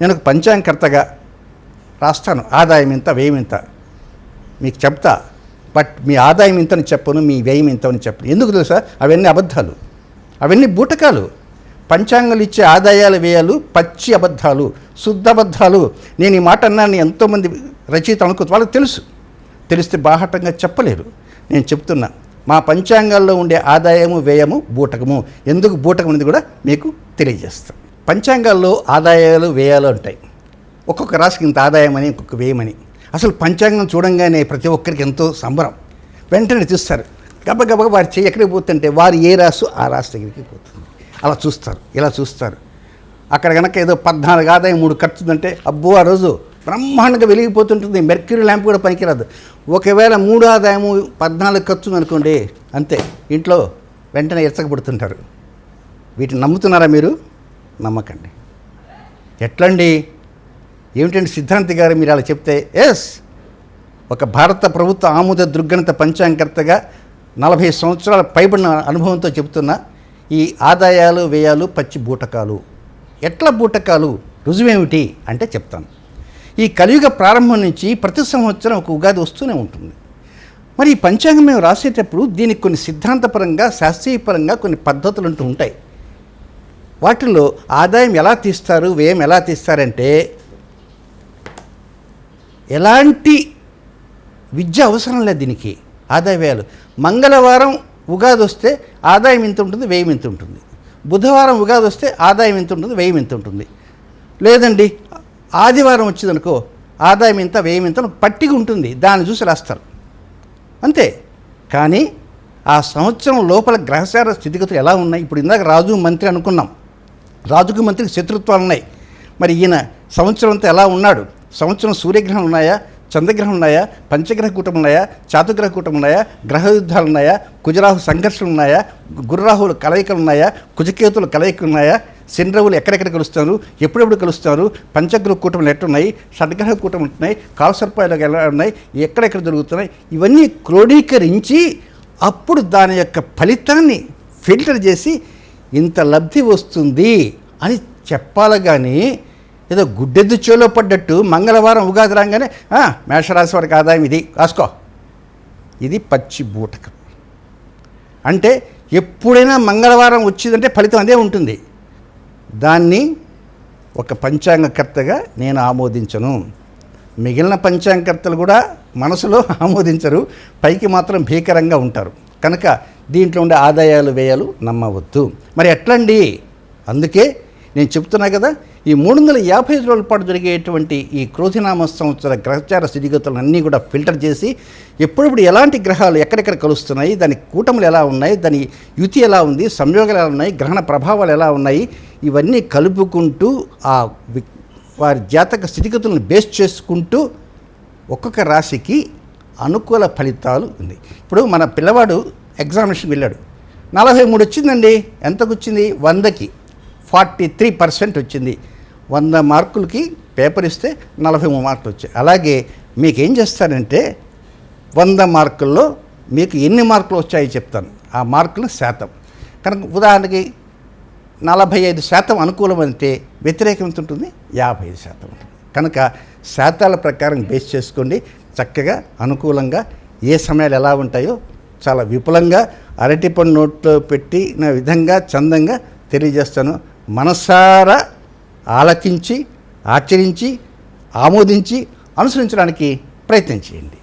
నేను ఒక పంచాంగకర్తగా రాస్తాను. ఆదాయం ఇంత వ్యయం ఇంత. మీకు చెప్తా. బట్ మీ ఆదాయం ఇంతని చెప్పను మీ వ్యయం ఇంతని చెప్పను. ఎందుకు తెలుసా? అవన్నీ అబద్ధాలు. అవన్నీ బూటకాలు. పంచాంగాలు ఇచ్చే ఆదాయాల వ్యయాలు పచ్చి అబద్ధాలు శుద్ధ అబద్ధాలు. నేను ఈ మాట అన్నాను ఎంతోమంది రచయిత అనుకో వాళ్ళకి తెలుసు. తెలిస్తే బాహటంగా చెప్పలేరు. నేను చెప్తున్నా మా పంచాంగాల్లో ఉండే ఆదాయము వ్యయము బూటకము. ఎందుకు బూటకం అనేది కూడా మీకు తెలియజేస్తాను పంచాంగాల్లో ఆదాయాలు వ్యయాలు ఉంటాయి ఒక్కొక్క రాశికి ఇంత ఆదాయం అని ఇంకొక వ్యయమని. అసలు పంచాంగం చూడంగానే ప్రతి ఒక్కరికి ఎంతో సంబరం. వెంటనే చూస్తారు గబగబ వారు చేయి ఎక్కడికి పోతుంటే వారు ఏ రాసు ఆ రాశి దగ్గరికి పోతుంది. అలా చూస్తారు ఇలా చూస్తారు. అక్కడ కనుక ఏదో పద్నాలుగు ఆదాయం మూడు ఖర్చు అబ్బో ఆ రోజు బ్రహ్మాండంగా వెలిగిపోతుంటుంది. మెర్క్యూరీ ల్యాంప్ కూడా పనికిరాదు. ఒకవేళ మూడు ఆదాయము పద్నాలుగు ఖర్చు అనుకోండి అంతే. ఇంట్లో వెంటనే ఎచ్చకపడుతుంటారు వీటిని నమ్ముతున్నారా మీరు? నమ్మకండి. ఎట్లండి? ఏమిటండి సిద్ధాంతి గారు మీరు అలా చెప్తే ఎస్ ఒక భారత ప్రభుత్వ ఆముద దృగ్గణత పంచాంగకర్తగా నలభై సంవత్సరాల పైబడిన అనుభవంతో చెబుతున్న ఈ ఆదాయాలు వ్యయాలు పచ్చి బూటకాలు. ఎట్లా బూటకాలు? రుజువేమిటి? అంటే చెప్తాను. ఈ కలియుగ ప్రారంభం నుంచి ప్రతి సంవత్సరం ఒక ఉగాది వస్తూనే ఉంటుంది. మరి ఈ పంచాంగం మేము రాసేటప్పుడు దీనికి కొన్ని సిద్ధాంతపరంగా శాస్త్రీయపరంగా కొన్ని పద్ధతులు అంటూ ఉంటాయి. వాటిల్లో ఆదాయం ఎలా తీస్తారు వ్యయం ఎలా తీస్తారంటే ఎలాంటి విద్య అవసరం లేదు దీనికి ఆదాయ వ్యయాలు. మంగళవారం ఉగాది వస్తే ఆదాయం ఇంత ఉంటుంది వ్యయం ఇంత ఉంటుంది. బుధవారం ఉగాది వస్తే ఆదాయం ఇంత ఉంటుంది వ్యయం ఇంత ఉంటుంది. లేదండి ఆదివారం వచ్చిందనుకో ఆదాయం ఇంత వ్యయం ఇంత పట్టిగా పట్టిక ఉంటుంది దాన్ని చూసి రాస్తారు. అంతే. కానీ ఆ సంవత్సరం లోపల గ్రహచార స్థితిగతులు ఎలా ఉన్నాయి? ఇప్పుడు ఇందాక రాజు మంత్రి అనుకున్నాం. రాజుకు మంత్రికి శత్రుత్వాలు ఉన్నాయి. మరి ఈయన సంవత్సరం అంతా ఎలా ఉన్నాడు? సంవత్సరం సూర్యగ్రహం ఉన్నాయా? చంద్రగ్రహం ఉన్నాయా? పంచగ్రహ కూటం ఉన్నాయా? చాతుగ్రహ కూటం ఉన్నాయా? గ్రహ యుద్ధాలు ఉన్నాయా? కుజరాహు సంఘర్షణలు ఉన్నాయా? గుర్రాహులు కలయికలు ఉన్నాయా? కుజకేతుల కలయికలు ఉన్నాయా? శనిరవులు ఎక్కడెక్కడ కలుస్తారు ఎప్పుడెప్పుడు కలుస్తారు పంచగ్రహ కూటములు ఎట్టున్నాయి? షడ్గ్రహ కూటములు ఉంటున్నాయి కాలసర్పాయలు ఎలా ఉన్నాయి? ఎక్కడెక్కడ జరుగుతున్నాయి? ఇవన్నీ క్రోడీకరించి అప్పుడు దాని యొక్క ఫలితాన్ని ఫిల్టర్ చేసి ఇంత లబ్ధి వస్తుంది అని చెప్పాలి కానీ ఏదో గుడ్డెద్దు చేలో పడ్డట్టు మంగళవారం ఉగాది రాగానే మేషరాశి వారికి ఆదాయం ఇది రాసుకో. ఇది పచ్చి బూటకం. అంటే ఎప్పుడైనా మంగళవారం వచ్చిందంటే ఫలితం అదే ఉంటుంది. దాన్ని ఒక పంచాంగకర్తగా నేను ఆమోదించను. మిగిలిన పంచాంగకర్తలు కూడా మనసులో ఆమోదించరు పైకి మాత్రం భీకరంగా ఉంటారు. కనుక దీంట్లో ఉండే ఆదాయాలు వ్యయాలు నమ్మవద్దు. మరి ఎట్లండి? అందుకే నేను చెప్తున్నా కదా ఈ మూడు వందల యాభై ఐదు రోజుల పాటు జరిగేటువంటి ఈ క్రోధినామ సంవత్సర గ్రహచార స్థితిగతులను అన్నీ కూడా ఫిల్టర్ చేసి ఎప్పుడప్పుడు ఎలాంటి గ్రహాలు ఎక్కడెక్కడ కలుస్తున్నాయి దాని కూటములు ఎలా ఉన్నాయి దాని యుతి ఎలా ఉంది సంయోగాలు ఎలా ఉన్నాయి గ్రహణ ప్రభావాలు ఎలా ఉన్నాయి ఇవన్నీ కలుపుకుంటూ ఆ వి- వారి జాతక స్థితిగతులను బేస్ చేసుకుంటూ ఒక్కొక్క రాశికి అనుకూల ఫలితాలు ఉంది. ఇప్పుడు మన పిల్లవాడు ఎగ్జామినేషన్ వెళ్ళాడు. నలభై మూడు వచ్చిందండి. ఎంతకు వచ్చింది? వందకి. ఫార్టీ త్రీ పర్సెంట్ వచ్చింది. వంద మార్కులకి పేపర్ ఇస్తే నలభై మూడు మార్కులు వచ్చాయి. అలాగే మీకు ఏం చేస్తానంటే వంద మార్కుల్లో మీకు ఎన్ని మార్కులు వచ్చాయో చెప్తాను. ఆ మార్కులు శాతం. కనుక ఉదాహరణకి నలభై ఐదు శాతం అనుకూలం అంటే వ్యతిరేకం ఎంత ఉంటుంది? యాభై ఐదు శాతం ఉంటుంది. కనుక శాతాల ప్రకారం బేస్ చేసుకోండి. చక్కగా అనుకూలంగా ఏ సమయాలు ఎలా ఉంటాయో చాలా విపులంగా అరటిపండు నోట్లో పెట్టిన విధంగా చందంగా తెలియజేస్తాను. మనసారా ఆలకించి ఆచరించి ఆమోదించి అనుసరించడానికి ప్రయత్నం చేయండి.